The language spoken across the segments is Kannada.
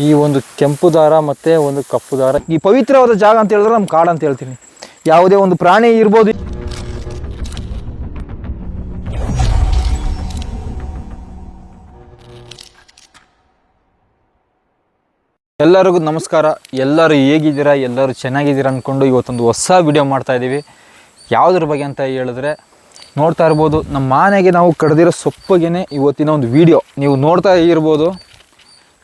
ಈ ಒಂದು ಕೆಂಪು ದಾರ ಮತ್ತು ಒಂದು ಕಪ್ಪು ದಾರ. ಈ ಪವಿತ್ರವಾದ ಜಾಗ ಅಂತ ಹೇಳಿದ್ರೆ ನಮ್ಮ ಕಾಡು ಅಂತ ಹೇಳ್ತೀನಿ. ಯಾವುದೇ ಒಂದು ಪ್ರಾಣಿ ಇರ್ಬೋದು. ಎಲ್ಲರಿಗೂ ನಮಸ್ಕಾರ. ಎಲ್ಲರೂ ಹೇಗಿದ್ದೀರಾ? ಎಲ್ಲರೂ ಚೆನ್ನಾಗಿದ್ದೀರಾ ಅಂದ್ಕೊಂಡು ಇವತ್ತೊಂದು ಹೊಸ ವಿಡಿಯೋ ಮಾಡ್ತಾ ಇದ್ದೀವಿ. ಯಾವುದ್ರ ಬಗ್ಗೆ ಅಂತ ಹೇಳಿದ್ರೆ, ನೋಡ್ತಾ ಇರ್ಬೋದು, ನಮ್ಮ ಮನೆಗೆ ನಾವು ಕಡ್ದಿರೋ ಸೊಪ್ಪಗೆನೆ ಇವತ್ತಿನ ಒಂದು ವಿಡಿಯೋ ನೀವು ನೋಡ್ತಾ ಇರ್ಬೋದು.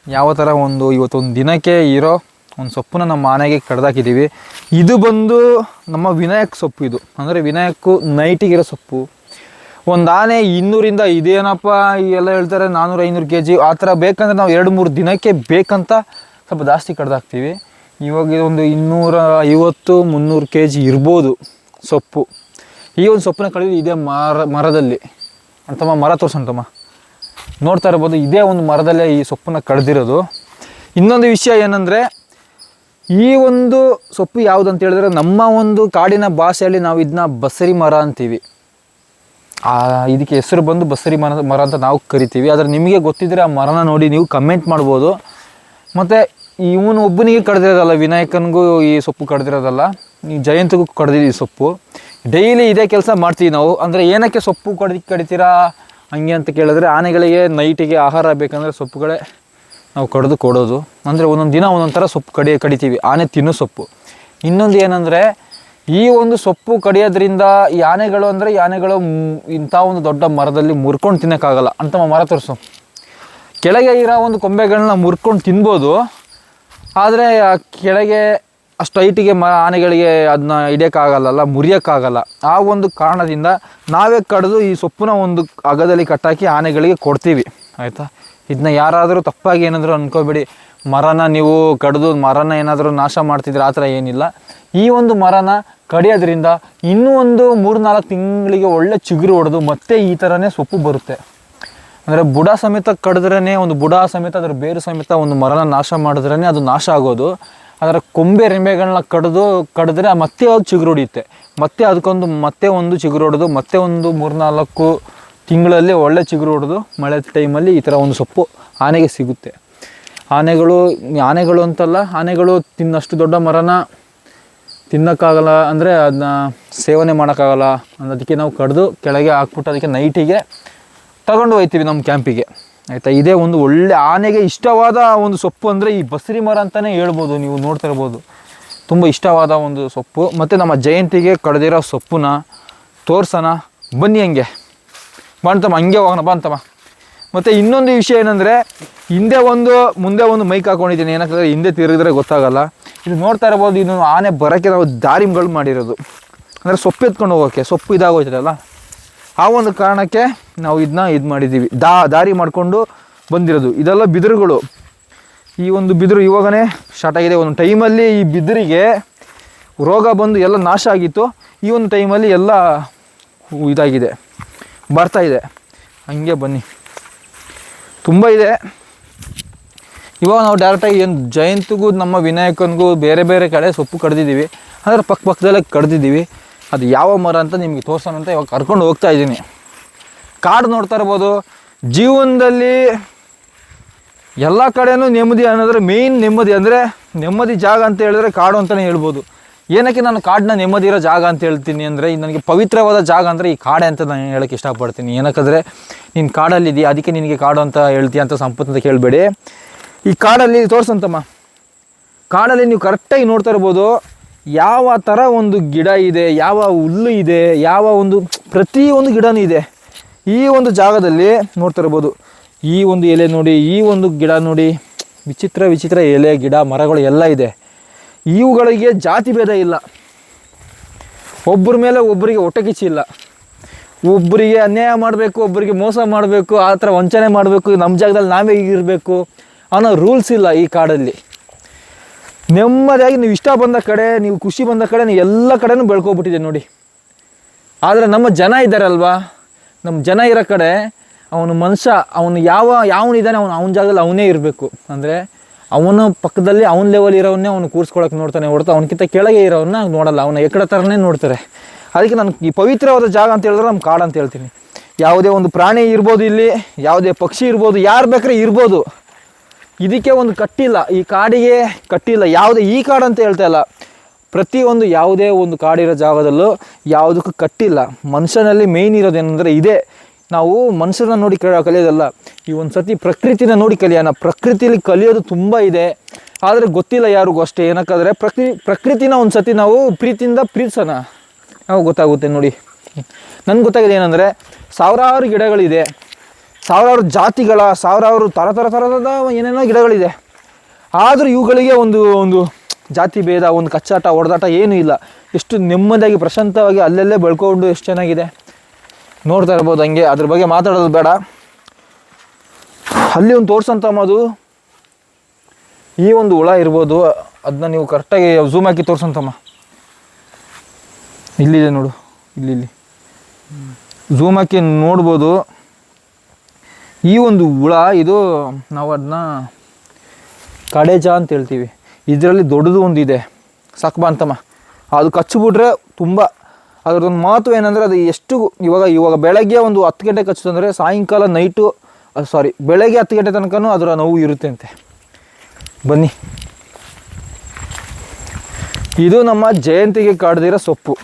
ಯಾವ ಥರ ಒಂದು ಇವತ್ತೊಂದು ದಿನಕ್ಕೆ ಇರೋ ಒಂದು ಸೊಪ್ಪನ್ನ ನಮ್ಮ ಮನೆಗೆ ಕಡ್ದಾಕಿದ್ದೀವಿ. ಇದು ಬಂದು ನಮ್ಮ ವಿನಾಯಕ್ ಸೊಪ್ಪು ಇದು. ಅಂದರೆ ವಿನಾಯಕು ನೈಟಿಗಿರೋ ಸೊಪ್ಪು. ಒಂದು ಆನೆ ಇನ್ನೂರಿಂದ ಇದೇನಪ್ಪ ಎಲ್ಲ ಹೇಳ್ತಾರೆ ನಾನ್ನೂರು ಐನೂರು ಕೆ ಜಿ ಆ ಥರ ಬೇಕಂದ್ರೆ ನಾವು ಎರಡು ಮೂರು ದಿನಕ್ಕೆ ಬೇಕಂತ ಸ್ವಲ್ಪ ಜಾಸ್ತಿ ಕಡ್ದಾಕ್ತೀವಿ. ಇವಾಗ ಒಂದು ಇನ್ನೂರ ಐವತ್ತು, ಮುನ್ನೂರು ಕೆ ಜಿ ಇರ್ಬೋದು ಸೊಪ್ಪು. ಈ ಒಂದು ಸೊಪ್ಪನ್ನ ಕಳೆದು ಇದೇ ಮರ ಮರದಲ್ಲಿ. ಅಂತಮ್ಮ ಮರ ತೋರ್ಸಂತಮ್ಮ ನೋಡ್ತಾ ಇರ್ಬೋದು, ಇದೇ ಒಂದು ಮರದಲ್ಲೇ ಈ ಸೊಪ್ಪನ್ನ ಕಡ್ದಿರೋದು. ಇನ್ನೊಂದು ವಿಷಯ ಏನಂದರೆ, ಈ ಒಂದು ಸೊಪ್ಪು ಯಾವುದು ಅಂತ ಹೇಳಿದ್ರೆ, ನಮ್ಮ ಒಂದು ಕಾಡಿನ ಭಾಷೆಯಲ್ಲಿ ನಾವು ಇದನ್ನ ಬಸರಿ ಮರ ಅಂತೀವಿ. ಇದಕ್ಕೆ ಹೆಸರು ಬಂದು ಬಸರಿ ಮರ ಮರ ಅಂತ ನಾವು ಕರಿತೀವಿ. ಆದರೆ ನಿಮಗೆ ಗೊತ್ತಿದ್ದರೆ ಆ ಮರನ ನೋಡಿ ನೀವು ಕಮೆಂಟ್ ಮಾಡ್ಬೋದು. ಮತ್ತು ಇವನು ಒಬ್ಬನಿಗೆ ಕಡ್ದಿರೋದಲ್ಲ, ವಿನಾಯಕನಿಗೂ ಈ ಸೊಪ್ಪು ಕಡ್ದಿರೋದಲ್ಲ, ಈ ಜಯಂತಿಗೂ ಕಡ್ದಿದ್ದೀವಿ ಸೊಪ್ಪು. ಡೈಲಿ ಇದೇ ಕೆಲಸ ಮಾಡ್ತೀವಿ ನಾವು. ಅಂದರೆ ಏನಕ್ಕೆ ಸೊಪ್ಪು ಕಡಿ ಕಡಿತೀರಾ? ಹಂಗೆ ಅಂತ ಕೇಳಿದ್ರೆ ಆನೆಗಳಿಗೆ ನೈಟಿಗೆ ಆಹಾರ ಬೇಕಂದರೆ ಸೊಪ್ಪುಗಳೇ ನಾವು ಕಡಿದು ಕೊಡೋದು. ಅಂದರೆ ಒಂದೊಂದು ದಿನ ಒಂದೊಂದು ಥರ ಸೊಪ್ಪು ಕಡಿ, ಕಡಿತೀವಿ. ಆನೆ ತಿನ್ನೋ ಸೊಪ್ಪು. ಇನ್ನೊಂದು ಏನಂದರೆ ಈ ಒಂದು ಸೊಪ್ಪು ಕಡಿಯೋದ್ರಿಂದ ಈ ಆನೆಗಳು ಅಂದರೆ ಈ ಆನೆಗಳು ಇಂಥ ಒಂದು ದೊಡ್ಡ ಮರದಲ್ಲಿ ಮುರ್ಕೊಂಡು ತಿನ್ನೋಕ್ಕಾಗಲ್ಲ ಅಂತ ಮರ ತೋರಿಸು. ಕೆಳಗೆ ಇರೋ ಒಂದು ಕೊಂಬೆಗಳನ್ನ ಮುರ್ಕೊಂಡು ತಿನ್ಬೋದು. ಆದರೆ ಕೆಳಗೆ ಅಷ್ಟು ಹೈಟಿಗೆ ಮ ಆನೆಗಳಿಗೆ ಅದನ್ನ ಹಿಡಿಯೋಕ್ಕಾಗಲ್ಲ ಮುರಿಯೋಕ್ಕಾಗಲ್ಲ. ಆ ಒಂದು ಕಾರಣದಿಂದ ನಾವೇ ಕಡಿದು ಈ ಸೊಪ್ಪನ್ನ ಒಂದು ಅಗದಲ್ಲಿ ಕಟ್ಟಾಕಿ ಆನೆಗಳಿಗೆ ಕೊಡ್ತೀವಿ. ಆಯಿತಾ? ಇದನ್ನ ಯಾರಾದರೂ ತಪ್ಪಾಗಿ ಏನಾದರೂ ಅನ್ಕೋಬೇಡಿ. ಮರನ ನೀವು ಕಡಿದು ಮರನ ಏನಾದರೂ ನಾಶ ಮಾಡ್ತಿದ್ರೆ ಆ ಥರ ಏನಿಲ್ಲ. ಈ ಒಂದು ಮರನ ಕಡಿಯೋದ್ರಿಂದ ಇನ್ನೂ ಒಂದು ಮೂರು ನಾಲ್ಕು ತಿಂಗಳಿಗೆ ಒಳ್ಳೆ ಚಿಗುರು ಹೊಡೆದು ಮತ್ತೆ ಈ ಥರನೇ ಸೊಪ್ಪು ಬರುತ್ತೆ. ಅಂದರೆ ಬುಡ ಸಮೇತ ಕಡಿದ್ರೇ ಒಂದು ಬುಡ ಸಮೇತ, ಅದರ ಬೇರು ಸಮೇತ ಒಂದು ಮರನ ನಾಶ ಮಾಡಿದ್ರೇ ಅದು ನಾಶ ಆಗೋದು. ಅದರ ಕೊಂಬೆ ರೆಂಬೆಗಳನ್ನ ಕಡಿದು, ಕಡಿದ್ರೆ ಮತ್ತೆ ಅದು ಚಿಗುರು ಹೊಡಿಯುತ್ತೆ? ಮತ್ತೆ ಅದಕ್ಕೊಂದು, ಮತ್ತೆ ಒಂದು ಚಿಗುರು ಮತ್ತೆ ಒಂದು ಮೂರ್ನಾಲ್ಕು ತಿಂಗಳಲ್ಲಿ ಒಳ್ಳೆ ಚಿಗುರು ಹೊಡೆದು, ಮಳೆ ಟೈಮಲ್ಲಿ ಈ ಥರ ಒಂದು ಸೊಪ್ಪು ಆನೆಗೆ ಸಿಗುತ್ತೆ. ಆನೆಗಳು ಆನೆಗಳು ಅಂತಲ್ಲ, ಆನೆಗಳು ತಿನ್ನಷ್ಟು ದೊಡ್ಡ ಮರನ ತಿನ್ನೋಕ್ಕಾಗಲ್ಲ, ಅಂದರೆ ಅದನ್ನ ಸೇವನೆ ಮಾಡೋಕ್ಕಾಗಲ್ಲ. ಅನ್ನೋದಕ್ಕೆ ನಾವು ಕಡಿದು ಕೆಳಗೆ ಹಾಕ್ಬಿಟ್ಟು ಅದಕ್ಕೆ ನೈಟಿಗೆ ತಗೊಂಡು ಹೋಗ್ತೀವಿ ನಮ್ಮ ಕ್ಯಾಂಪಿಗೆ ಆಯಿತಾ? ಇದೇ ಒಂದು ಒಳ್ಳೆ ಆನೆಗೆ ಇಷ್ಟವಾದ ಒಂದು ಸೊಪ್ಪು ಅಂದರೆ ಈ ಬಸರಿ ಮರ ಅಂತಲೇ ಹೇಳ್ಬೋದು, ನೀವು ನೋಡ್ತಾ ಇರ್ಬೋದು ತುಂಬ ಇಷ್ಟವಾದ ಒಂದು ಸೊಪ್ಪು. ಮತ್ತು ನಮ್ಮ ಜಯಂತಿಗೆ ಕಡ್ದಿರೋ ಸೊಪ್ಪನ್ನ ತೋರ್ಸೋಣ. ಬನ್ನಿ ಹಂಗೆ. ಬಾಣ್ತಮ್ಮ ಹಂಗೆ ಹೋಗೋಣ ಬಾಣ್ತಮ್ಮ ಮತ್ತು ಇನ್ನೊಂದು ವಿಷಯ ಏನಂದರೆ, ಹಿಂದೆ ಒಂದು, ಮುಂದೆ ಒಂದು ಮೈಕ್ ಹಾಕೊಂಡಿದ್ದೀನಿ. ಏನಕ್ಕೆ ಹಿಂದೆ ತಿರುಗಿದ್ರೆ ಗೊತ್ತಾಗಲ್ಲ. ಇದು ನೋಡ್ತಾ ಇರ್ಬೋದು, ಇನ್ನೊಂದು ಆನೆ ಬರೋಕ್ಕೆ ನಾವು ದಾರಿಗಳು ಮಾಡಿರೋದು. ಅಂದರೆ ಸೊಪ್ಪು ಎತ್ಕೊಂಡು ಹೋಗೋಕ್ಕೆ, ಸೊಪ್ಪು ಇದಾಗೋಯ್ತದಲ್ಲ? ಆ ಒಂದು ಕಾರಣಕ್ಕೆ ನಾವು ಇದನ್ನ ಇದು ಮಾಡಿದ್ದೀವಿ. ದಾ, ದಾರಿ ಮಾಡಿಕೊಂಡು ಬಂದಿರೋದು. ಇದೆಲ್ಲ ಬಿದಿರುಗಳು. ಈ ಒಂದು ಬಿದಿರು ಇವಾಗನೇ ಸ್ಟಾರ್ಟ್ ಆಗಿದೆ. ಒಂದು ಟೈಮಲ್ಲಿ ಈ ಬಿದಿರಿಗೆ ರೋಗ ಬಂದು ಎಲ್ಲ ನಾಶ ಆಗಿತ್ತು. ಈ ಒಂದು ಟೈಮಲ್ಲಿ ಎಲ್ಲ ಇದಾಗಿದೆ. ಬರ್ತಾ ಇದೆ. ಹಂಗೆ ಬನ್ನಿ. ತುಂಬ ಇದೆ. ಇವಾಗ ನಾವು ಡೈರೆಕ್ಟಾಗಿ ಏನು ಜಯಂತಿಗೂ ನಮ್ಮ ವಿನಾಯಕನಿಗೂ ಬೇರೆ ಬೇರೆ ಕಡೆ ಸೊಪ್ಪು ಕಡ್ದಿದ್ದೀವಿ. ಅಂದರೆ ಪಕ್ಕ ಪಕ್ಕದಲ್ಲೇ ಕಡ್ದಿದ್ದೀವಿ. ಅದು ಯಾವ ಮರ ಅಂತ ನಿಮಗೆ ತೋರ್ಸೋಣ ಅಂತ ಇವಾಗ ಕರ್ಕೊಂಡು ಹೋಗ್ತಾ ಇದ್ದೀನಿ. ಕಾಡು ನೋಡ್ತಾ ಇರ್ಬೋದು. ಜೀವನದಲ್ಲಿ ಎಲ್ಲ ಕಡೆನೂ ನೆಮ್ಮದಿ ಅನ್ನೋದ್ರೆ ಮೇಯ್ನ್ ನೆಮ್ಮದಿ ಅಂದರೆ ನೆಮ್ಮದಿ ಜಾಗ ಅಂತ ಹೇಳಿದ್ರೆ ಕಾಡು ಅಂತಲೇ ಹೇಳ್ಬೋದು. ಏನಕ್ಕೆ ನಾನು ಕಾಡನ್ನ ನೆಮ್ಮದಿ ಇರೋ ಜಾಗ ಅಂತ ಹೇಳ್ತೀನಿ ಅಂದರೆ ನನಗೆ ಪವಿತ್ರವಾದ ಜಾಗ ಅಂದರೆ ಈ ಕಾಡೆ ಅಂತ ನಾನು ಹೇಳೋಕ್ಕೆ ಇಷ್ಟಪಡ್ತೀನಿ. ಏನಕ್ಕಂದರೆ, ನೀನು ಕಾಡಲ್ಲಿದೆಯಾ ಅದಕ್ಕೆ ನಿನಗೆ ಕಾಡು ಅಂತ ಹೇಳ್ತೀಯ ಅಂತ ಸಂಪತ್ತು ಅಂತ ಕೇಳಬೇಡಿ. ಈ ಕಾಡಲ್ಲಿ ತೋರಿಸಂತಮ್ಮ ಕಾಡಲ್ಲಿ ನೀವು ಕರೆಕ್ಟಾಗಿ ನೋಡ್ತಾ ಇರ್ಬೋದು. ಯಾವ ಥರ ಒಂದು ಗಿಡ ಇದೆ, ಯಾವ ಹುಲ್ಲು ಇದೆ, ಯಾವ ಒಂದು ಪ್ರತಿಯೊಂದು ಗಿಡನೂ ಇದೆ. ಈ ಒಂದು ಜಾಗದಲ್ಲಿ ನೋಡ್ತಾ ಇರ್ಬೋದು, ಈ ಒಂದು ಎಲೆ ನೋಡಿ, ಈ ಒಂದು ಗಿಡ ನೋಡಿ, ವಿಚಿತ್ರ ವಿಚಿತ್ರ ಎಲೆ, ಗಿಡ, ಮರಗಳು ಎಲ್ಲ ಇದೆ. ಇವುಗಳಿಗೆ ಜಾತಿ ಭೇದ ಇಲ್ಲ. ಒಬ್ಬರ ಮೇಲೆ ಒಬ್ಬರಿಗೆ ಹೊಟ್ಟೆ ಕಿಚ್ಚಿ ಇಲ್ಲ. ಒಬ್ಬರಿಗೆ ಅನ್ಯಾಯ ಮಾಡಬೇಕು, ಒಬ್ಬರಿಗೆ ಮೋಸ ಮಾಡಬೇಕು, ಆ ಥರ ವಂಚನೆ ಮಾಡಬೇಕು, ನಮ್ಮ ಜಾಗದಲ್ಲಿ ನಾವೇ ಇರಬೇಕು ಅನ್ನೋ ರೂಲ್ಸ್ ಇಲ್ಲ ಈ ಕಾಡಲ್ಲಿ. ನೆಮ್ಮದಿಯಾಗಿ ನೀವು ಇಷ್ಟ ಬಂದ ಕಡೆ, ನೀವು ಖುಷಿ ಬಂದ ಕಡೆ, ನೀವು ಎಲ್ಲ ಕಡೆನೂ ಬೆಳ್ಕೊಬಿಟ್ಟಿದೆ ನೋಡಿ. ಆದರೆ ನಮ್ಮ ಜನ ಇದ್ದಾರಲ್ವಾ? ನಮ್ಮ ಜನ ಇರೋ ಕಡೆ, ಅವನು ಮನುಷ್ಯ, ಅವನು ಯಾವ ಯಾವನಿದ್ದಾನೆ ಅವನು ಅವನ ಜಾಗದಲ್ಲಿ ಅವನೇ ಇರಬೇಕು. ಅಂದರೆ ಅವನ ಪಕ್ಕದಲ್ಲಿ, ಅವನ ಲೆವೆಲ್ ಇರೋವನ್ನೇ ಅವನು ಕೂರಿಸ್ಕೊಳಕ್ಕೆ ನೋಡ್ತಾನೆ ಹೊರತು ಅವನಕ್ಕಿಂತ ಕೆಳಗೆ ಇರೋವನ್ನ ನೋಡಲ್ಲ, ಅವನ ಎಕಡೆ ಥರನೇ ನೋಡ್ತಾರೆ. ಅದಕ್ಕೆ ನಾನು ಈ ಪವಿತ್ರವಾದ ಜಾಗ ಅಂತ ಹೇಳಿದ್ರೆ ನಮ್ಮ ಕಾಡು ಅಂತ ಹೇಳ್ತೀನಿ. ಯಾವುದೇ ಒಂದು ಪ್ರಾಣಿ ಇರ್ಬೋದು ಇಲ್ಲಿ, ಯಾವುದೇ ಪಕ್ಷಿ ಇರ್ಬೋದು, ಯಾರು ಬೇಕಾದ್ರೆ ಇರ್ಬೋದು. ಇದಕ್ಕೆ ಒಂದು ಕಟ್ಟಿಲ್ಲ. ಈ ಕಾಡಿಗೆ ಕಟ್ಟಿಲ್ಲ. ಯಾವುದೇ ಈ ಕಾಡು ಅಂತ ಹೇಳ್ತಾ ಇಲ್ಲ. ಪ್ರತಿಯೊಂದು ಯಾವುದೇ ಒಂದು ಕಾಡಿರೋ ಜಾಗದಲ್ಲೂ ಯಾವುದಕ್ಕೂ ಕಟ್ಟಿಲ್ಲ. ಮನುಷ್ಯನಲ್ಲಿ ಮೇಯ್ನ್ ಇರೋದೇನೆಂದರೆ ಇದೇ. ನಾವು ಮನುಷ್ಯರನ್ನ ನೋಡಿ ಕಲಿಯೋದಲ್ಲ. ಈ ಒಂದು ಸತಿ ಪ್ರಕೃತಿನ ನೋಡಿ ಕಲಿಯೋಣ. ಪ್ರಕೃತಿಲಿ ಕಲಿಯೋದು ತುಂಬ ಇದೆ. ಆದರೆ ಗೊತ್ತಿಲ್ಲ ಯಾರಿಗೂ ಅಷ್ಟೇ. ಏನಕ್ಕಾದರೆ ಪ್ರಕೃತಿ ಪ್ರಕೃತಿನ ಒಂದು ಸತಿ ನಾವು ಪ್ರೀತಿಯಿಂದ ಪ್ರೀತಿಸೋಣ. ನಾವು ಗೊತ್ತಾಗುತ್ತೆ ನೋಡಿ. ನನ್ಗೆ ಗೊತ್ತಾಗಿದೆ ಏನಂದರೆ ಸಾವಿರಾರು ಗಿಡಗಳಿದೆ. ಸಾವಿರಾರು ಜಾತಿಗಳ ಸಾವಿರಾರು ಥರ ಥರ ಥರದ ಏನೇನೋ ಗಿಡಗಳಿದೆ. ಆದರೂ ಇವುಗಳಿಗೆ ಒಂದು ಒಂದು ಜಾತಿ ಭೇದ ಒಂದು ಕಚ್ಚಾಟ ಹೊಡೆದಾಟ ಏನೂ ಇಲ್ಲ. ಎಷ್ಟು ನೆಮ್ಮದಿಯಾಗಿ ಪ್ರಶಾಂತವಾಗಿ ಅಲ್ಲಲ್ಲೇ ಬೆಳ್ಕೊಂಡು ಎಷ್ಟು ಚೆನ್ನಾಗಿದೆ. ನೋಡ್ತಾ ಇರ್ಬೋದು ಹಂಗೆ. ಅದ್ರ ಬಗ್ಗೆ ಮಾತಾಡೋದು ಬೇಡ. ಅಲ್ಲಿ ಒಂದು ತೋರ್ಸಂತಮ್ಮ ಅದು ಈ ಒಂದು ಹುಳ ಇರ್ಬೋದು. ಅದನ್ನ ನೀವು ಕರೆಕ್ಟಾಗಿ ಝೂಮ್ ಹಾಕಿ ತೋರ್ಸಂತಮ್ಮ ಇಲ್ಲಿದೆ ನೋಡು. ಇಲ್ಲಿ ಇಲ್ಲಿ. ಝೂಮ್ ಹಾಕಿ ನೋಡ್ಬೋದು. ಈ ಒಂದು ಹುಳ, ಇದು ನಾವು ಅದನ್ನ ಕಡೇಜ ಅಂತ ಹೇಳ್ತೀವಿ. ಇದರಲ್ಲಿ ದೊಡ್ಡದು ಒಂದು ಇದೆ ಅಂತಮ್ಮ. ಅದು ಕಚ್ಚಿಬಿಟ್ರೆ ತುಂಬ ಅದರದೊಂದು ಮಹತ್ವ ಏನಂದರೆ ಅದು ಎಷ್ಟು ಇವಾಗ ಇವಾಗ ಬೆಳಗ್ಗೆ ಒಂದು ಹತ್ತು ಗಂಟೆ ಕಚ್ಚಿತಂದರೆ ಸಾಯಂಕಾಲ ನೈಟು ಸಾರಿ ಬೆಳಗ್ಗೆ ಹತ್ತು ಗಂಟೆ ತನಕನೂ ಅದರ ನೋವು ಇರುತ್ತೆ ಅಂತೆ ಬನ್ನಿ. ಇದು ನಮ್ಮ ಜಯಂತಿಗೆ ಕಾಡ್ದಿರೋ ಸೊಪ್ಪು.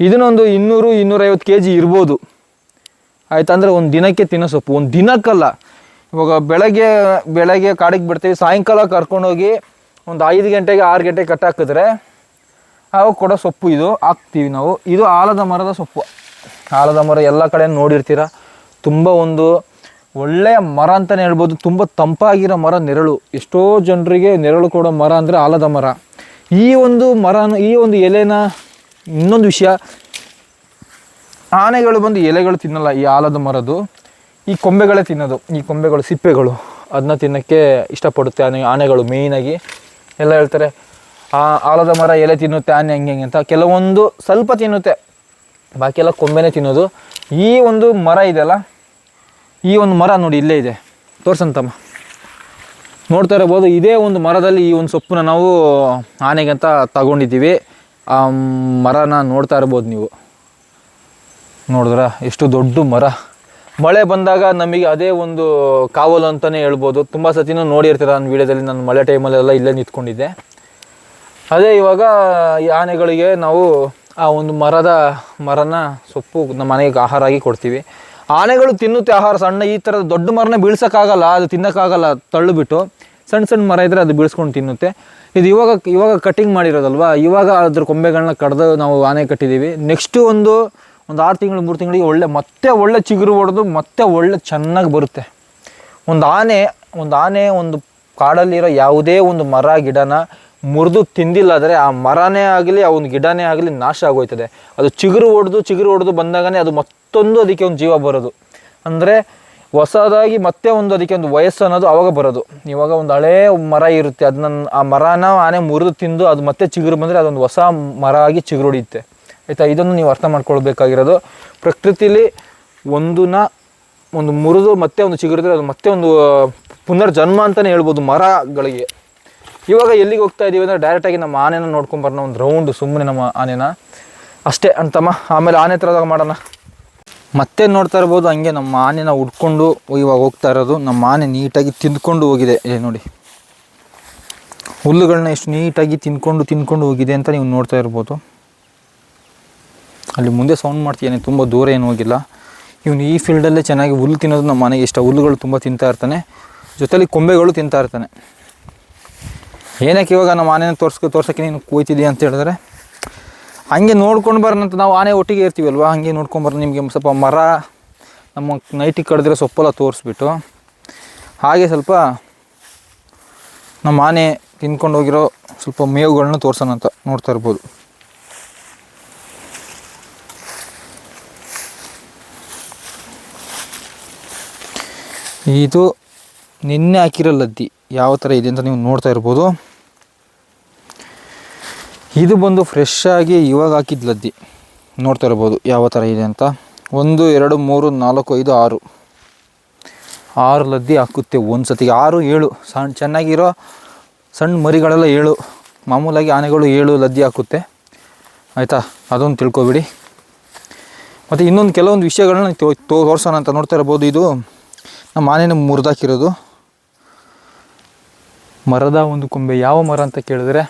ಇದನ್ನೊಂದು ಇನ್ನೂರು ಇನ್ನೂರೈವತ್ತು ಕೆ ಜಿ ಇರ್ಬೋದು. ಆಯ್ತಾ ಅಂದರೆ ಒಂದು ದಿನಕ್ಕೆ ತಿನ್ನೋ ಸೊಪ್ಪು, ಒಂದು ದಿನಕ್ಕಲ್ಲ. ಇವಾಗ ಬೆಳಗ್ಗೆ ಬೆಳಗ್ಗೆ ಕಾಡಿಗೆ ಬಿಡ್ತೀವಿ ಸಾಯಂಕಾಲ ಕರ್ಕೊಂಡೋಗಿ ಒಂದು ಐದು ಗಂಟೆಗೆ, ಆರು ಗಂಟೆಗೆ ಕಟ್ಟಾಕಿದ್ರೆ ಅವಾಗ ಕೊಡೋ ಸೊಪ್ಪು ಇದು, ಹಾಕ್ತೀವಿ ನಾವು. ಇದು ಆಲದ ಮರದ ಸೊಪ್ಪು. ಆಲದ ಮರ ಎಲ್ಲ ಕಡೆ ನೋಡಿರ್ತೀರ, ತುಂಬ ಒಂದು ಒಳ್ಳೆಯ ಮರ ಅಂತಲೇ ಹೇಳ್ಬೋದು. ತುಂಬ ತಂಪಾಗಿರೋ ಮರ, ನೆರಳು. ಎಷ್ಟೋ ಜನರಿಗೆ ನೆರಳು ಕೊಡೋ ಮರ ಅಂದರೆ ಆಲದ ಮರ. ಈ ಒಂದು ಮರನ, ಈ ಒಂದು ಎಲೆನ ಇನ್ನೊಂದು ವಿಷಯ ಆನೆಗಳು ಬಂದು ಎಲೆಗಳು ತಿನ್ನಲ್ಲ, ಈ ಆಲದ ಮರದ್ದು ಈ ಕೊಂಬೆಗಳೇ ತಿನ್ನೋದು, ಈ ಕೊಂಬೆಗಳು, ಸಿಪ್ಪೆಗಳು ಅದನ್ನ ತಿನ್ನೋಕ್ಕೆ ಇಷ್ಟಪಡುತ್ತೆ ಆನೆ ಆನೆಗಳು ಮೇಯ್ನಾಗಿ ಎಲ್ಲ ಹೇಳ್ತಾರೆ, ಆ ಆಲದ ಮರ ಎಲೆ ತಿನ್ನುತ್ತೆ, ಆನೆ ಹಂಗೆ ಹಂಗೆ ಅಂತ. ಕೆಲವೊಂದು ಸ್ವಲ್ಪ ತಿನ್ನುತ್ತೆ, ಬಾಕಿ ಎಲ್ಲ ಕೊಂಬೆನೇ ತಿನ್ನೋದು. ಈ ಒಂದು ಮರ ಇದೆಯಲ್ಲ, ಈ ಒಂದು ಮರ ನೋಡಿ ಇಲ್ಲೇ ಇದೆ. ತೋರ್ಸಂತಮ್ಮ ನೋಡ್ತಾ ಇರಬಹುದು, ಇದೇ ಒಂದು ಮರದಲ್ಲಿ ಈ ಒಂದು ಸೊಪ್ಪನ್ನ ನಾವು ಆನೆಗೆ ಅಂತ ತಗೊಂಡಿದ್ದೀವಿ. ಆ ಮರನ ನೋಡ್ತಾ ಇರ್ಬೋದು ನೀವು. ನೋಡಿದ್ರ? ಎಷ್ಟು ದೊಡ್ಡ ಮರ. ಮಳೆ ಬಂದಾಗ ನಮಗೆ ಅದೇ ಒಂದು ಕಾವಲು ಅಂತಲೇ ಹೇಳ್ಬೋದು. ತುಂಬ ಸತಿನೂ ನೋಡಿರ್ತೀರ ನನ್ನ ವೀಡಿಯೋದಲ್ಲಿ, ನಾನು ಮಳೆ ಟೈಮಲ್ಲೆಲ್ಲ ಇಲ್ಲೇ ನಿಂತ್ಕೊಂಡಿದ್ದೆ. ಅದೇ ಇವಾಗ ಆನೆಗಳಿಗೆ ನಾವು ಆ ಒಂದು ಮರದ, ಮರನ ಸೊಪ್ಪು ನಮ್ಮ ಮನೆಗೆ ಆಹಾರ ಆಗಿ ಕೊಡ್ತೀವಿ. ಆನೆಗಳು ತಿನ್ನುತ್ತೆ ಆಹಾರ, ಸಣ್ಣ ಈ ಥರದ ದೊಡ್ಡ ಮರನ ಬೀಳ್ಸೋಕ್ಕಾಗಲ್ಲ, ಅದು ತಿನ್ನೋಕ್ಕಾಗಲ್ಲ, ತಳ್ಳುಬಿಟ್ಟು. ಸಣ್ಣ ಸಣ್ಣ ಮರ ಇದ್ದರೆ ಅದು ಬೀಳ್ಸ್ಕೊಂಡು ತಿನ್ನುತ್ತೆ. ಇದು ಇವಾಗ ಇವಾಗ ಕಟಿಂಗ್ ಮಾಡಿರೋದಲ್ವಾ? ಇವಾಗ ಅದ್ರ ಕೊಂಬೆಗಳನ್ನ ಕಡ್ದು ನಾವು ಆನೆ ಕಟ್ಟಿದ್ದೀವಿ. ನೆಕ್ಸ್ಟು ಒಂದು ಒಂದು ಆರು ತಿಂಗಳು, ಮೂರು ತಿಂಗಳಿಗೆ ಒಳ್ಳೆ, ಮತ್ತೆ ಒಳ್ಳೆ ಚಿಗುರು ಹೊಡೆದು ಮತ್ತೆ ಒಳ್ಳೆ ಚೆನ್ನಾಗಿ ಬರುತ್ತೆ. ಒಂದು ಆನೆ ಒಂದು ಆನೆ ಒಂದು ಕಾಡಲ್ಲಿರೋ ಯಾವುದೇ ಒಂದು ಮರ, ಗಿಡನ ಮುರಿದು ತಿಂದಿಲ್ಲಾದರೆ ಆ ಮರನೇ ಆಗಲಿ, ಆ ಒಂದು ಗಿಡನೇ ಆಗಲಿ ನಾಶ ಆಗೋಯ್ತದೆ. ಅದು ಚಿಗುರು ಹೊಡೆದು ಚಿಗುರು ಹೊಡೆದು ಬಂದಾಗನೇ ಅದು ಮತ್ತೊಂದು ಅದಕ್ಕೆ ಒಂದು ಜೀವ ಬರೋದು. ಅಂದರೆ ಹೊಸದಾಗಿ ಮತ್ತೆ ಒಂದು ಅದಕ್ಕೆ ಒಂದು ವಯಸ್ಸು ಅನ್ನೋದು ಅವಾಗ ಬರೋದು. ಇವಾಗ ಒಂದು ಹಳೇ ಮರ ಇರುತ್ತೆ ಅದನ್ನ ಆ ಮರನ ಆನೆ ಮುರಿದು ತಿಂದು ಅದು ಮತ್ತೆ ಚಿಗುರು ಬಂದರೆ ಅದೊಂದು ಹೊಸ ಮರ ಆಗಿ ಚಿಗುರು ಹೊಡೆಯುತ್ತೆ. ಆಯಿತಾ? ಇದನ್ನು ನೀವು ಅರ್ಥ ಮಾಡ್ಕೊಳ್ಬೇಕಾಗಿರೋದು ಪ್ರಕೃತಿಲಿ ಒಂದನ್ನ ಒಂದು ಮುರಿದು ಮತ್ತೆ ಒಂದು ಚಿಗುರಿದ್ರೆ ಅದು ಮತ್ತೆ ಒಂದು ಪುನರ್ಜನ್ಮ ಅಂತಲೇ ಹೇಳ್ಬೋದು ಮರಗಳಿಗೆ. ಇವಾಗ ಎಲ್ಲಿಗೆ ಹೋಗ್ತಾ ಇದ್ದೀವಿ ಅಂದರೆ ಡೈರೆಕ್ಟಾಗಿ ನಮ್ಮ ಆನೆನ ನೋಡ್ಕೊಂಬರೋಣ ಒಂದು ರೌಂಡ್ ಸುಮ್ಮನೆ ನಮ್ಮ ಆನೆನ. ಅಷ್ಟೇ ಅಂತಮ್ಮ ಆಮೇಲೆ ಆನೆ ಥರದಾಗ ಮಾಡೋಣ. ಮತ್ತೆ ನೋಡ್ತಾ ಇರ್ಬೋದು, ಹಂಗೆ ನಮ್ಮ ಆನೆನ ಉಡ್ಕೊಂಡು ಇವಾಗ ಹೋಗ್ತಾ ಇರೋದು. ನಮ್ಮ ಆನೆ ನೀಟಾಗಿ ತಿಂದ್ಕೊಂಡು ಹೋಗಿದೆ. ಏ, ನೋಡಿ. ಹುಲ್ಲುಗಳನ್ನ ಎಷ್ಟು ನೀಟಾಗಿ ತಿಂದ್ಕೊಂಡು ತಿಂದ್ಕೊಂಡು ಹೋಗಿದೆ ಅಂತ ನೀವು ನೋಡ್ತಾ ಇರ್ಬೋದು. ಅಲ್ಲಿ ಮುಂದೆ ಸೌಂಡ್ ಮಾಡ್ತೀನಿ ತುಂಬ ದೂರ ಏನು ಹೋಗಿಲ್ಲ. ಇವನು ಈ ಫೀಲ್ಡಲ್ಲೇ ಚೆನ್ನಾಗಿ ಹುಲ್ಲು ತಿನ್ನೋದು ನಮ್ಮ ಮನೆಗೆ ಇಷ್ಟ. ಹುಲ್ಲುಗಳು ತುಂಬ ತಿಂತಾ ಇರ್ತಾನೆ. ಜೊತೆಲಿ ಕೊಂಬೆಗಳು ತಿಂತಾ ಇರ್ತಾನೆ. ಏನಕ್ಕೆ ಇವಾಗ ನಮ್ಮ ಆನೆನ ತೋರ್ಸ್ಕೊ, ತೋರ್ಸೋಕ್ಕೆ ನೀನು ಕೂಯ್ತಿದ್ದೀಯ ಅಂತ ಹೇಳಿದ್ರೆ, ಹಾಗೆ ನೋಡ್ಕೊಂಡು ಬರೋಣಂತ ನಾವು ಆನೆ ಒಟ್ಟಿಗೆ ಇರ್ತೀವಲ್ವ? ಹಾಗೆ ನೋಡ್ಕೊಂಡು ಬರೋಣ, ನಿಮಗೆ ಸ್ವಲ್ಪ ಮರ, ನಮ್ಮ ನೈಟಿಗೆ ಕಡಿದ್ರೆ ಸೊಪ್ಪೆಲ್ಲ ತೋರಿಸ್ಬಿಟ್ಟು, ಹಾಗೆ ಸ್ವಲ್ಪ ನಮ್ಮ ಆನೆ ತಿನ್ಕೊಂಡು ಹೋಗಿರೋ ಸ್ವಲ್ಪ ಮೇವುಗಳನ್ನ ತೋರ್ಸೋಣ ಅಂತ ನೋಡ್ತಾ ಇರ್ಬೋದು. ಇದು ನಿನ್ನೆ ಹಾಕಿರೋ ಲದ್ದಿ. ಯಾವ ಥರ ಇದೆ ಅಂತ ನೀವು ನೋಡ್ತಾ ಇರ್ಬೋದು. ಇದು ಬಂದು ಫ್ರೆಶ್ ಆಗಿ ಇವಾಗ ಹಾಕಿದ ಲದ್ದಿ. ನೋಡ್ತಾ ಇರ್ಬೋದು ಯಾವ ಥರ ಇದೆ ಅಂತ. ಒಂದು, ಎರಡು, ಮೂರು, ನಾಲ್ಕು, ಐದು, ಆರು. ಆರು ಲದ್ದಿ ಹಾಕುತ್ತೆ ಒಂದು ಸತಿಗೆ ಆರು, ಏಳು. ಸಣ್ಣ ಚೆನ್ನಾಗಿರೋ ಸಣ್ಣ ಮರಿಗಳೆಲ್ಲ ಏಳು. ಮಾಮೂಲಾಗಿ ಆನೆಗಳು ಏಳು ಲದ್ದಿ ಹಾಕುತ್ತೆ. ಆಯಿತಾ? ಅದೊಂದು ತಿಳ್ಕೊಬಿಡಿ. ಮತ್ತು ಇನ್ನೊಂದು ಕೆಲವೊಂದು ವಿಷಯಗಳನ್ನ ತೋ ತೋರ್ಸೋಣ ಅಂತ ನೋಡ್ತಾ ಇರ್ಬೋದು ಇದು. ನಮ್ಮ ಆನೆನ ಮುರಿದಾಕಿರೋದು ಮರದ ಒಂದು ಕೊಂಬೆ ಯಾವ ಮರ ಅಂತ ಕೇಳಿದ್ರೆ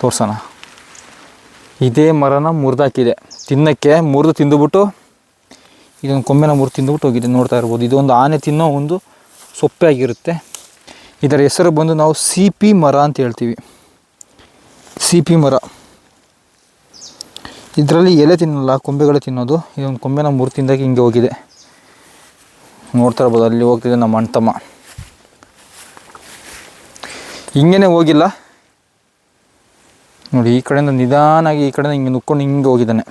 ತೋರ್ಸೋಣ. ಇದೇ ಮರನ ಮುರಿದಾಕಿದೆ ತಿನ್ನಕ್ಕೆ ಮುರಿದು ತಿಂದುಬಿಟ್ಟು ಇದೊಂದು ಕೊಂಬೆನ ಮುರಿದು ತಿಂದುಬಿಟ್ಟು ಹೋಗಿದೆ. ನೋಡ್ತಾ ಇರ್ಬೋದು. ಇದೊಂದು ಆನೆ ತಿನ್ನೋ ಒಂದು ಸೊಪ್ಪೆ ಆಗಿರುತ್ತೆ. ಇದರ ಹೆಸರು ಬಂದು ನಾವು ಸಿ ಪಿ ಮರ ಅಂತ ಹೇಳ್ತೀವಿ. ಸಿ ಪಿ ಮರ. ಇದರಲ್ಲಿ ಎಲೆ ತಿನ್ನಲ್ಲ, ಕೊಂಬೆಗಳೇ ತಿನ್ನೋದು. ಇದೊಂದು ಕೊಂಬೆನ ಮುರಿದು ತಿಂದಾಗ ಹಿಂಗೆ ಹೋಗಿದೆ. ನೋಡ್ತಾ ಇರ್ಬೋದು, ಅಲ್ಲಿ ಹೋಗ್ತಿದೆ ನಮ್ಮ ಅಣ್ತಮ್ಮ ಹಿಂಗೇನೆ ಹೋಗಿಲ್ಲ. ನೋಡಿ, ಈ ಕಡೆಯಿಂದ ನಿಧಾನಾಗಿ ಈ ಕಡೆಯಿಂದ ಹಿಂಗೆ ನುಕ್ಕೊಂಡು ಹಿಂಗೆ ಹೋಗಿದ್ದಾನೆ.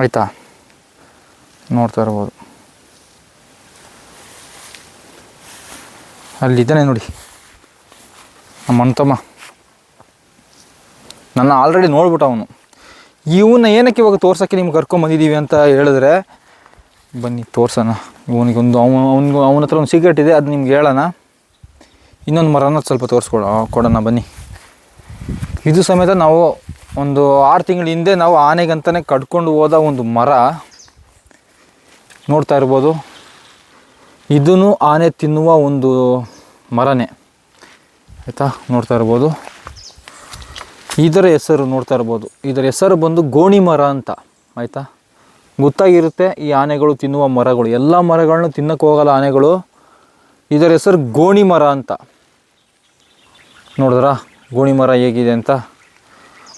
ಆಯಿತಾ? ನೋಡ್ತಾ ಇರ್ಬೋದು. ಅಲ್ಲಿದ್ದಾನೆ ನೋಡಿ. ನಮ್ಮ ಅಣ್ತಮ್ಮ ನನ್ನ ಆಲ್ರೆಡಿ ನೋಡ್ಬಿಟ್ಟ ಅವನು. ಇವನ್ನ ಏನಕ್ಕೆ ಇವಾಗ ತೋರ್ಸೋಕ್ಕೆ ನಿಮ್ಗೆ ಕರ್ಕೊಂಬಂದಿದ್ದೀವಿ ಅಂತ ಹೇಳಿದ್ರೆ, ಬನ್ನಿ ತೋರ್ಸೋಣ. ಇವನಿಗೊಂದು ಅವನು, ಅವನಿಗೂ, ಅವನ ಹತ್ರ ಒಂದು ಸೀಕ್ರೆಟ್ ಇದೆ, ಅದು ನಿಮ್ಗೆ ಹೇಳೋಣ. ಇನ್ನೊಂದು ಮರನ ಸ್ವಲ್ಪ ತೋರಿಸ್ಕೊಡ ಕೊಡೋಣ ಬನ್ನಿ. ಇದು ಸಮೇತ ನಾವು ಒಂದು ಆರು ತಿಂಗಳ ಹಿಂದೆ ನಾವು ಆನೆಗಂತಲೇ ಕಟ್ಕೊಂಡು ಹೋದ ಒಂದು ಮರ. ನೋಡ್ತಾ ಇರ್ಬೋದು. ಇದೂ ಆನೆ ತಿನ್ನುವ ಒಂದು ಮರನೇ. ಆಯಿತಾ? ನೋಡ್ತಾ ಇರ್ಬೋದು. ಇದರ ಹೆಸರು ನೋಡ್ತಾ ಇರ್ಬೋದು. ಇದರ ಹೆಸರು ಬಂದು ಗೋಣಿ ಮರ ಅಂತ. ಆಯಿತಾ? ಗೊತ್ತಾಗಿರುತ್ತೆ ಈ ಆನೆಗಳು, ತಿನ್ನುವ ಮರಗಳು. ಎಲ್ಲ ಮರಗಳನ್ನು ತಿನ್ನಕ್ಕೆ ಹೋಗಲ್ಲ ಆನೆಗಳು. ಇದರ ಹೆಸರು ಗೋಣಿ ಮರ ಅಂತ. ನೋಡಿದ್ರಾ? ಗೋಣಿ ಮರ ಹೇಗಿದೆ ಅಂತ.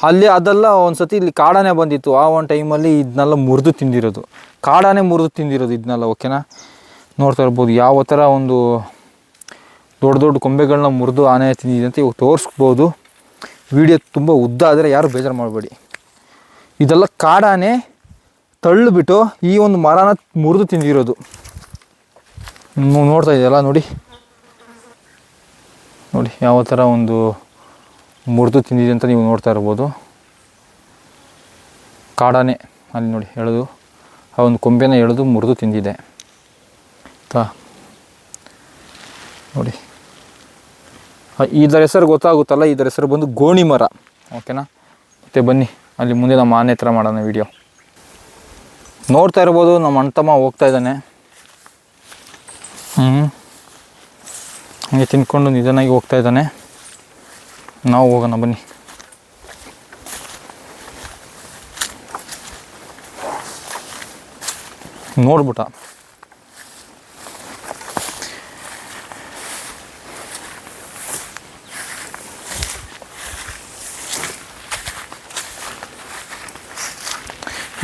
ಅಲ್ಲಿ ಅದೆಲ್ಲ ಒಂದು ಸತಿ ಇಲ್ಲಿ ಕಾಡಾನೆ ಬಂದಿತ್ತು. ಆ ಒಂದು ಟೈಮಲ್ಲಿ ಇದನ್ನೆಲ್ಲ ಮುರಿದು ತಿಂದಿರೋದು. ಕಾಡಾನೆ ಮುರಿದು ತಿಂದಿರೋದು ಇದನ್ನೆಲ್ಲ, ಓಕೆನಾ? ನೋಡ್ತಾ ಇರ್ಬೋದು. ಯಾವ ಥರ ಒಂದು ದೊಡ್ಡ ದೊಡ್ಡ ಕೊಂಬೆಗಳನ್ನ ಮುರಿದು ಆನೆ ತಿಂದಿದೆ ಅಂತ ಇವಾಗ ತೋರಿಸ್ಬೋದು. ವಿಡಿಯೋ ತುಂಬ ಉದ್ದ ಆದರೆ ಯಾರು ಬೇಜಾರು ಮಾಡಬೇಡಿ. ಇದೆಲ್ಲ ಕಾಡಾನೆ ತಳ್ಳಿಬಿಟ್ಟು ಈ ಒಂದು ಮರನ ಮುರಿದು ತಿಂದಿರೋದು. ನೋಡ್ತಾ ಇದೆಯಲ್ಲ, ನೋಡಿ. ನೋಡಿ, ಯಾವ ಥರ ಒಂದು ಮುರಿದು ತಿಂದಿದೆ ಅಂತ ನೀವು ನೋಡ್ತಾ ಇರ್ಬೋದು. ಕಾಡಾನೆ, ಅಲ್ಲಿ ನೋಡಿ, ಎಳೆದು, ಆ ಒಂದು ಕೊಂಬೆನ ಎಳೆದು ಮುರಿದು ತಿಂದಿದೆ. ತಾ. ನೋಡಿ. ಇದರ ಹೆಸರು ಗೊತ್ತಾಗುತ್ತಲ್ಲ, ಇದರ ಹೆಸರು ಬಂದು ಗೋಣಿ ಮರ ಓಕೆನಾ? ಮತ್ತೆ ಬನ್ನಿ, ಅಲ್ಲಿ ಮುಂದೆ ನಮ್ಮ ಆನೆ ಹತ್ರ ಮಾಡೋಣ ವಿಡಿಯೋ ನೋಡ್ತಾ ಇರ್ಬೋದು, ನಮ್ಮ ಅಣ್ತಮ್ಮ ಹೋಗ್ತಾ ಇದ್ದಾನೆ. ಹ್ಞೂ ಹಂಗೆ ತಿನ್ಕೊಂಡು ನಿಧಾನಾಗಿ ಹೋಗ್ತಾ ಇದ್ದಾನೆ. ನಾವು ಹೋಗೋಣ, ಬನ್ನಿ. ನೋಡ್ಬಿಟ್ಟ.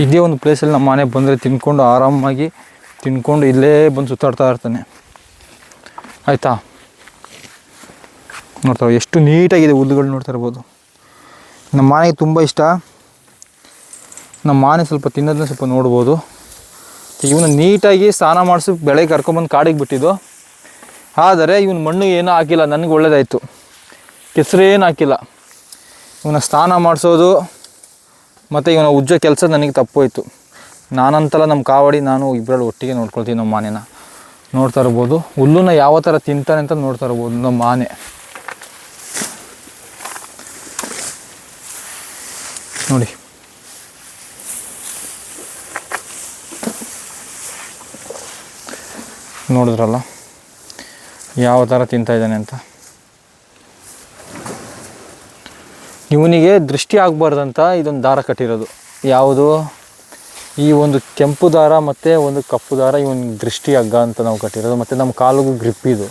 ಇದೇ ಒಂದು ಪ್ಲೇಸಲ್ಲಿ ನಮ್ಮ ಮನೆ ಬಂದರೆ ತಿನ್ಕೊಂಡು ಆರಾಮಾಗಿ ತಿನ್ಕೊಂಡು ಇಲ್ಲೇ ಬಂದು ಸುತ್ತಾಡ್ತಾ ಇರ್ತಾನೆ. ಆಯಿತಾ? ನೋಡ್ತಾರೆ ಎಷ್ಟು ನೀಟಾಗಿದೆ ಹುಲ್ಲುಗಳು ನೋಡ್ತಾ ಇರ್ಬೋದು. ನಮ್ಮ ಮನೆಗೆ ತುಂಬ ಇಷ್ಟ. ನಮ್ಮ ಮಾನೆ ಸ್ವಲ್ಪ ತಿನ್ನೋದನ್ನ ಸ್ವಲ್ಪ ನೋಡ್ಬೋದು. ಇವನು ನೀಟಾಗಿ ಸ್ನಾನ ಮಾಡಿಸಿ ಬೆಳಗ್ಗೆ ಕರ್ಕೊಂಬಂದು ಕಾಡಿಗೆ ಬಿಟ್ಟಿದ್ದು. ಆದರೆ ಇವನು ಮಣ್ಣು ಏನೂ ಹಾಕಿಲ್ಲ, ನನಗೆ ಒಳ್ಳೇದಾಯಿತು. ಕೆಸರೇನು ಹಾಕಿಲ್ಲ. ಇವನ ಸ್ನಾನ ಮಾಡಿಸೋದು ಮತ್ತು ಇವನ ಉಜ್ಜೋ ಕೆಲಸ ನನಗೆ ತಪ್ಪೋಯ್ತು. ನಾನಂತಲ್ಲ ನಮ್ಮ ಕಾವಡಿ ನಾನು ಇಬ್ಬರಲ್ಲಿ ಒಟ್ಟಿಗೆ ನೋಡ್ಕೊಳ್ತೀನಿ ನಮ್ಮ ಮಾನೆನ. ನೋಡ್ತಾ ಇರ್ಬೋದು. ಹುಲ್ಲನ್ನ ಯಾವ ಥರ ತಿಂತಾನೆ ಅಂತ ನೋಡ್ತಾ ಇರ್ಬೋದು ನಮ್ಮ ಮಾನೆ. ನೋಡಿ. ನೋಡಿದ್ರಲ್ಲ? ಯಾವ ಥರ ತಿಂತಾ ಇದ್ದಾನೆ ಅಂತ. ಇವನಿಗೆ ದೃಷ್ಟಿ ಆಗಬಾರ್ದಂತ ಇದೊಂದು ದಾರ ಕಟ್ಟಿರೋದು. ಯಾವುದು? ಈ ಒಂದು ಕೆಂಪು ದಾರ ಮತ್ತು ಒಂದು ಕಪ್ಪು ದಾರ ಇವನಿಗೆ ದೃಷ್ಟಿ ಹಗ್ಗ ಅಂತ ನಾವು ಕಟ್ಟಿರೋದು. ಮತ್ತು ನಮ್ಮ ಕಾಲಿಗೂ ಗ್ರಿಪ್ ಇದು.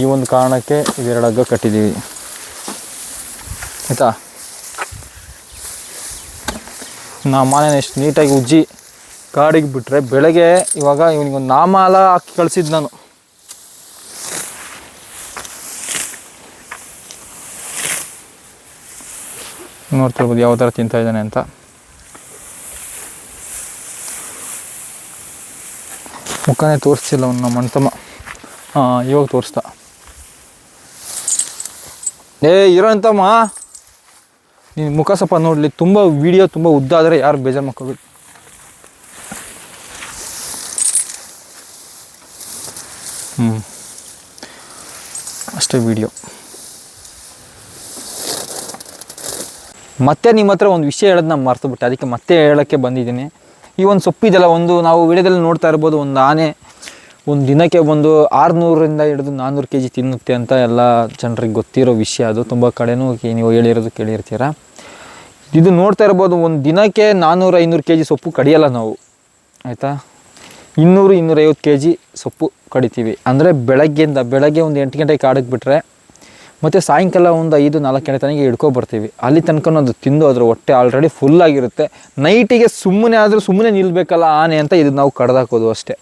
ಈ ಒಂದು ಕಾರಣಕ್ಕೆ ಇವೆರಡು ಹಗ್ಗ ಕಟ್ಟಿದ್ದೀವಿ ಆಯಿತಾ? ನಾ ಮಾನೇನ ಎಷ್ಟು ನೀಟಾಗಿ ಉಜ್ಜಿ ಕಾಡಿಗೆ ಬಿಟ್ಟರೆ ಬೆಳಗ್ಗೆ ಇವಾಗ ಇವನಿಗೊಂದು ನಾಮಾಲ ಹಾಕಿ ಕಳಿಸಿದ್ದು ನಾನು. ನೋಡ್ತಿರ್ಬೋದು ಯಾವ ಥರ ತಿಂತಾ ಇದ್ದಾನೆ ಅಂತ. ಮುಖನೇ ತೋರಿಸ್ತಿಲ್ಲ ಅವನು, ನಮ್ಮ ಅಣ್ತಮ್ಮ ಹಾಂ ಇವಾಗ ತೋರಿಸ್ದ. ಏ, ಇರೋ ಅಂತಮ್ಮ ನೀನು ಮುಖ ಸ್ವಲ್ಪ ನೋಡಲಿ, ತುಂಬ ವಿಡಿಯೋ ತುಂಬ ಉದ್ದ ಆದರೆ ಯಾರು ಬೇಜಾರು ಮಾಡ್ಕೋಬೇಕು ಹ್ಞೂ ಅಷ್ಟೇ ವಿಡಿಯೋ ಮತ್ತೆ ನಿಮ್ಮ ಹತ್ರ ಒಂದು ವಿಷಯ ಹೇಳೋದನ್ನ ಮರ್ತು ಬಿಟ್ಟೆ ಅದಕ್ಕೆ ಮತ್ತೆ ಹೇಳೋಕ್ಕೆ ಬಂದಿದ್ದೀನಿ. ಈ ಒಂದು ಸೊಪ್ಪಿದೆಲ್ಲ ಒಂದು ನಾವು ವಿಡಿಯೋದಲ್ಲಿ ನೋಡ್ತಾ ಇರ್ಬೋದು, ಒಂದು ಆನೆ ಒಂದು ದಿನಕ್ಕೆ ಒಂದು ಆರುನೂರರಿಂದ ಹಿಡಿದು ನಾನ್ನೂರು ಕೆ ಜಿ ತಿನ್ನುತ್ತೆ ಅಂತ ಎಲ್ಲ ಜನರಿಗೆ ಗೊತ್ತಿರೋ ವಿಷಯ ಅದು. ತುಂಬ ಕಡೆನೂ ನೀವು ಹೇಳಿರೋದು ಕೇಳಿರ್ತೀರ? ಇದು ನೋಡ್ತಾ ಇರ್ಬೋದು, ಒಂದು ದಿನಕ್ಕೆ ನಾನ್ನೂರು ಐನೂರು ಕೆ ಜಿ ಸೊಪ್ಪು ಕಡಿಯಲ್ಲ ನಾವು. ಆಯಿತಾ? ಇನ್ನೂರು ಇನ್ನೂರೈವತ್ತು ಕೆ ಜಿ ಸೊಪ್ಪು ಕಡಿತೀವಿ. ಅಂದರೆ ಬೆಳಗ್ಗೆಯಿಂದ, ಬೆಳಗ್ಗೆ ಒಂದು ಎಂಟು ಗಂಟೆಗೆ ಕಾಡಕ್ಕೆ ಬಿಟ್ಟರೆ ಮತ್ತು ಸಾಯಂಕಾಲ ಒಂದು ಐದು ನಾಲ್ಕು ಗಂಟೆ ತನಕ ಹಿಡ್ಕೊಬರ್ತೀವಿ. ಅಲ್ಲಿ ತನಕ ಅದು ತಿಂದು ಅದ್ರ ಹೊಟ್ಟೆ ಆಲ್ರೆಡಿ ಫುಲ್ ಆಗಿರುತ್ತೆ. ನೈಟಿಗೆ ಸುಮ್ಮನೆ ಆದರೂ ಸುಮ್ಮನೆ ನಿಲ್ಲಬೇಕಲ್ಲ ಆನೆ ಅಂತ ಇದು ನಾವು ಕಡ್ದಾಕೋದು ಅಷ್ಟೇ.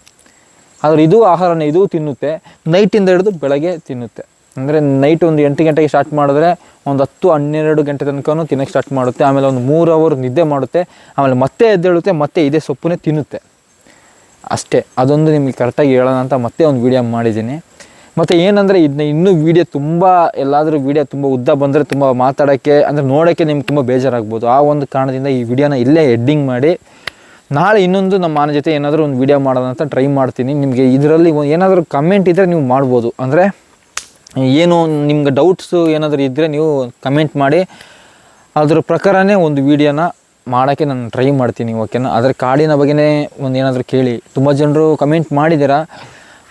ಆದರೆ ಇದು ಆಹಾರನ, ಇದು ತಿನ್ನುತ್ತೆ. ನೈಟಿಂದ ಹಿಡಿದು ಬೆಳಗ್ಗೆ ತಿನ್ನುತ್ತೆ. ಅಂದರೆ ನೈಟ್ ಒಂದು ಎಂಟು ಗಂಟೆಗೆ ಸ್ಟಾರ್ಟ್ ಮಾಡಿದ್ರೆ ಒಂದು ಹತ್ತು, ಹನ್ನೆರಡು ಗಂಟೆ ತನಕನೂ ತಿನ್ನೋಕ್ಕೆ ಸ್ಟಾರ್ಟ್ ಮಾಡುತ್ತೆ. ಆಮೇಲೆ ಒಂದು ಮೂರು ಅವರ್ ನಿದ್ದೆ ಮಾಡುತ್ತೆ. ಆಮೇಲೆ ಮತ್ತೆ ಎದ್ದೇಳುತ್ತೆ, ಮತ್ತೆ ಇದೇ ಸೊಪ್ಪನ್ನೇ ತಿನ್ನುತ್ತೆ. ಅಷ್ಟೇ. ಅದೊಂದು ನಿಮಗೆ ಕರೆಕ್ಟಾಗಿ ಹೇಳೋಣ ಅಂತ ಮತ್ತೆ ಒಂದು ವೀಡಿಯೋ ಮಾಡಿದ್ದೀನಿ. ಮತ್ತು ಏನಂದರೆ ಇದನ್ನ ಇನ್ನೂ ವೀಡಿಯೋ ತುಂಬ, ಎಲ್ಲಾದರೂ ವೀಡಿಯೋ ತುಂಬ ಉದ್ದ ಬಂದರೆ ತುಂಬ ಮಾತಾಡೋಕ್ಕೆ, ಅಂದರೆ ನೋಡೋಕ್ಕೆ ನಿಮ್ಗೆ ತುಂಬ ಬೇಜಾರಾಗ್ಬೋದು. ಆ ಒಂದು ಕಾರಣದಿಂದ ಈ ವಿಡಿಯೋನ ಇಲ್ಲೇ ಎಡ್ಡಿಂಗ್ ಮಾಡಿ, ನಾಳೆ ಇನ್ನೊಂದು ನಮ್ಮ ಮನೆ ಜೊತೆ ಏನಾದರೂ ಒಂದು ವೀಡಿಯೋ ಮಾಡೋಣ ಅಂತ ಟ್ರೈ ಮಾಡ್ತೀನಿ. ನಿಮಗೆ ಇದರಲ್ಲಿ ಏನಾದರೂ ಕಮೆಂಟ್ ಇದ್ದರೆ ನೀವು ಮಾಡ್ಬೋದು. ಅಂದರೆ, ಏನು ನಿಮ್ಗೆ ಡೌಟ್ಸು ಏನಾದರೂ ಇದ್ದರೆ ನೀವು ಕಮೆಂಟ್ ಮಾಡಿ, ಅದ್ರ ಪ್ರಕಾರನೇ ಒಂದು ವಿಡಿಯೋನ ಮಾಡೋಕ್ಕೆ ನಾನು ಟ್ರೈ ಮಾಡ್ತೀನಿ ಓಕೆನಾ ಅದರ ಕಾಡಿನ ಬಗ್ಗೆನೇ ಒಂದು ಏನಾದರೂ ಕೇಳಿ. ತುಂಬ ಜನರು ಕಮೆಂಟ್ ಮಾಡಿದ್ದೀರಾ?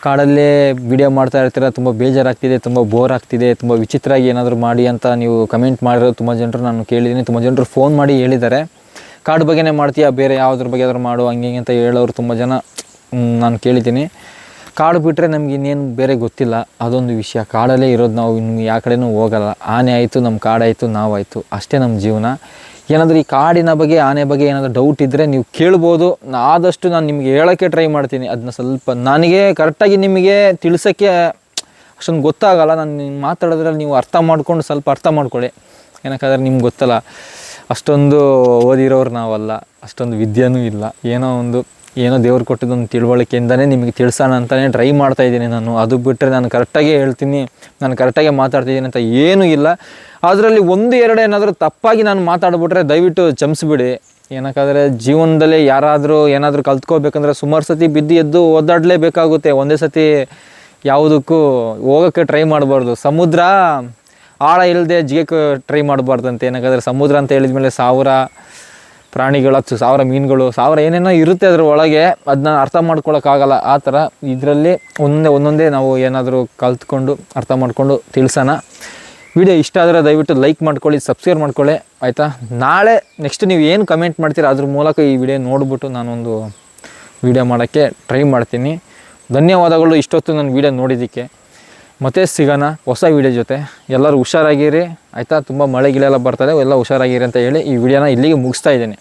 ಕಾಡಲ್ಲೇ ವಿಡಿಯೋ ಮಾಡ್ತಾ ಇರ್ತೀರ, ತುಂಬ ಬೇಜಾರಾಗ್ತಿದೆ, ತುಂಬ ಬೋರ್ ಆಗ್ತಿದೆ, ತುಂಬ ವಿಚಿತ್ರವಾಗಿ ಏನಾದರೂ ಮಾಡಿ ಅಂತ ನೀವು ಕಮೆಂಟ್ ಮಾಡಿರೋ ತುಂಬ ಜನರು ನಾನು ಕೇಳಿದ್ದೀನಿ, ತುಂಬ ಜನರು ಫೋನ್ ಮಾಡಿ ಹೇಳಿದ್ದಾರೆ. ಕಾಡು ಬಗ್ಗೆನೇ ಮಾಡ್ತೀಯ, ಬೇರೆ ಯಾವುದ್ರ ಬಗ್ಗೆ ಆದರೂ ಮಾಡು, ಹಂಗೆ ಅಂತ ಹೇಳೋರು ತುಂಬ ಜನ ನಾನು ಕೇಳಿದ್ದೀನಿ. ಕಾಡು ಬಿಟ್ಟರೆ ನಮ್ಗೆ ಇನ್ನೇನು ಬೇರೆ ಗೊತ್ತಿಲ್ಲ, ಅದೊಂದು ವಿಷಯ, ಕಾಡಲ್ಲೇ ಇರೋದು ನಾವು ಇನ್ನು ಯಾವ ಕಡೆನೂ ಹೋಗಲ್ಲ. ಆನೆ ಆಯಿತು ನಮ್ಮ ಕಾಡಾಯಿತು, ನಾವಾಯಿತು, ಅಷ್ಟೇ ನಮ್ಮ ಜೀವನ. ಏನಾದರೂ ಈ ಕಾಡಿನ ಬಗ್ಗೆ, ಆನೆ ಬಗ್ಗೆ ಏನಾದರೂ ಡೌಟ್ ಇದ್ದರೆ ನೀವು ಕೇಳ್ಬೋದು. ಆದಷ್ಟು ನಾನು ನಿಮಗೆ ಹೇಳೋಕ್ಕೆ ಟ್ರೈ ಮಾಡ್ತೀನಿ. ಅದನ್ನ ಸ್ವಲ್ಪ ನನಗೆ ಕರೆಕ್ಟಾಗಿ ನಿಮಗೆ ತಿಳಿಸೋಕ್ಕೆ ಅಷ್ಟೊಂದು ಗೊತ್ತಾಗಲ್ಲ. ನಾನು ನಿಮ್ಗೆ ಮಾತಾಡೋದ್ರಲ್ಲಿ ನೀವು ಅರ್ಥ ಮಾಡ್ಕೊಂಡು ಸ್ವಲ್ಪ ಅರ್ಥ ಮಾಡ್ಕೊಳ್ಳಿ. ಏನಕ್ಕಾದ್ರೆ ನಿಮ್ಗೆ ಗೊತ್ತಲ್ಲ. ಅಷ್ಟೊಂದು ಓದಿರೋರು ನಾವಲ್ಲ. ಅಷ್ಟೊಂದು ವಿದ್ಯೆನೂ ಇಲ್ಲ. ಏನೋ ಒಂದು ಏನೋ ದೇವ್ರು ಕೊಟ್ಟಿದ್ದೊಂದು ತಿಳುವಳಿಕೆಯಿಂದನೇ ನಿಮಗೆ ತಿಳಿಸೋಣ ಅಂತಲೇ ಟ್ರೈ ಮಾಡ್ತಾ ಇದ್ದೀನಿ ನಾನು. ಅದು ಬಿಟ್ಟರೆ ನಾನು ಕರೆಕ್ಟಾಗೇ ಹೇಳ್ತೀನಿ, ನಾನು ಕರೆಕ್ಟಾಗೇ ಮಾತಾಡ್ತಿದ್ದೀನಿ ಅಂತ ಏನೂ ಇಲ್ಲ. ಅದರಲ್ಲಿ ಒಂದು ಎರಡು ಏನಾದರೂ ತಪ್ಪಾಗಿ ನಾನು ಮಾತಾಡ್ಬಿಟ್ರೆ ದಯವಿಟ್ಟು ಚಮಿಸ್ಬಿಡಿ ಏನಕ್ಕಾದರೆ ಜೀವನದಲ್ಲಿ ಯಾರಾದರೂ ಏನಾದರೂ ಕಲ್ತ್ಕೋಬೇಕಂದ್ರೆ ಸುಮಾರು ಸತಿ ಬಿದ್ದು ಎದ್ದು ಓದಾಡಲೇಬೇಕಾಗುತ್ತೆ ಒಂದೇ ಸತಿ ಯಾವುದಕ್ಕೂ ಹೋಗೋಕ್ಕೆ ಟ್ರೈ ಮಾಡಬಾರ್ದು. ಸಮುದ್ರ ಆಳ ಇಲ್ಲದೆ ಜಿಗಕ್ಕೆ ಟ್ರೈ ಮಾಡಬಾರ್ದಂತೆ ಏನಕ್ಕಾದ್ರೆ ಸಮುದ್ರ ಅಂತ ಹೇಳಿದ್ಮೇಲೆ ಸಾವಿರ ಪ್ರಾಣಿಗಳು, ಹತ್ತು ಸಾವಿರ ಮೀನುಗಳು, ಸಾವಿರ ಏನೇನೋ ಇರುತ್ತೆ ಅದ್ರ ಒಳಗೆ ಅದನ್ನ ಅರ್ಥ ಮಾಡ್ಕೊಳಕ್ಕಾಗಲ್ಲ. ಆ ಥರ ಇದರಲ್ಲಿ ಒಂದೊಂದೇ ಒಂದೊಂದೇ ನಾವು ಏನಾದರೂ ಕಲ್ತ್ಕೊಂಡು, ಅರ್ಥ ಮಾಡಿಕೊಂಡು ತಿಳಿಸೋಣ. ವಿಡಿಯೋ ಇಷ್ಟ ಆದರೆ ದಯವಿಟ್ಟು ಲೈಕ್ ಮಾಡ್ಕೊಳ್ಳಿ, ಸಬ್ಸ್ಕ್ರೈಬ್ ಮಾಡ್ಕೊಳ್ಳಿ, ಆಯಿತಾ? ನಾಳೆ ನೆಕ್ಸ್ಟ್ ನೀವು ಏನು ಕಮೆಂಟ್ ಮಾಡ್ತೀರಾ ಅದ್ರ ಮೂಲಕ ಈ ವಿಡಿಯೋ ನೋಡಿಬಿಟ್ಟು ನಾನೊಂದು ವಿಡಿಯೋ ಮಾಡೋಕ್ಕೆ ಟ್ರೈ ಮಾಡ್ತೀನಿ. ಧನ್ಯವಾದಗಳು, ಇಷ್ಟೊತ್ತು ನನ್ನ ವಿಡಿಯೋ ನೋಡಿದ್ದಕ್ಕೆ. ಮತ್ತೆ ಸಿಗೋಣ, ಹೊಸ ವಿಡಿಯೋ ಜೊತೆ. ಎಲ್ಲರೂ ಹುಷಾರಾಗಿರಿ. ಆಯಿತಾ? ತುಂಬ ಮಳೆ ಗಿಳೆಲ್ಲ ಬರ್ತದೆ. ಎಲ್ಲ ಹುಷಾರಾಗಿರಿ ಅಂತ ಹೇಳಿ ಈ ವಿಡಿಯೋನ ಇಲ್ಲಿಗೆ ಮುಗಿಸ್ತಾ ಇದ್ದೀನಿ.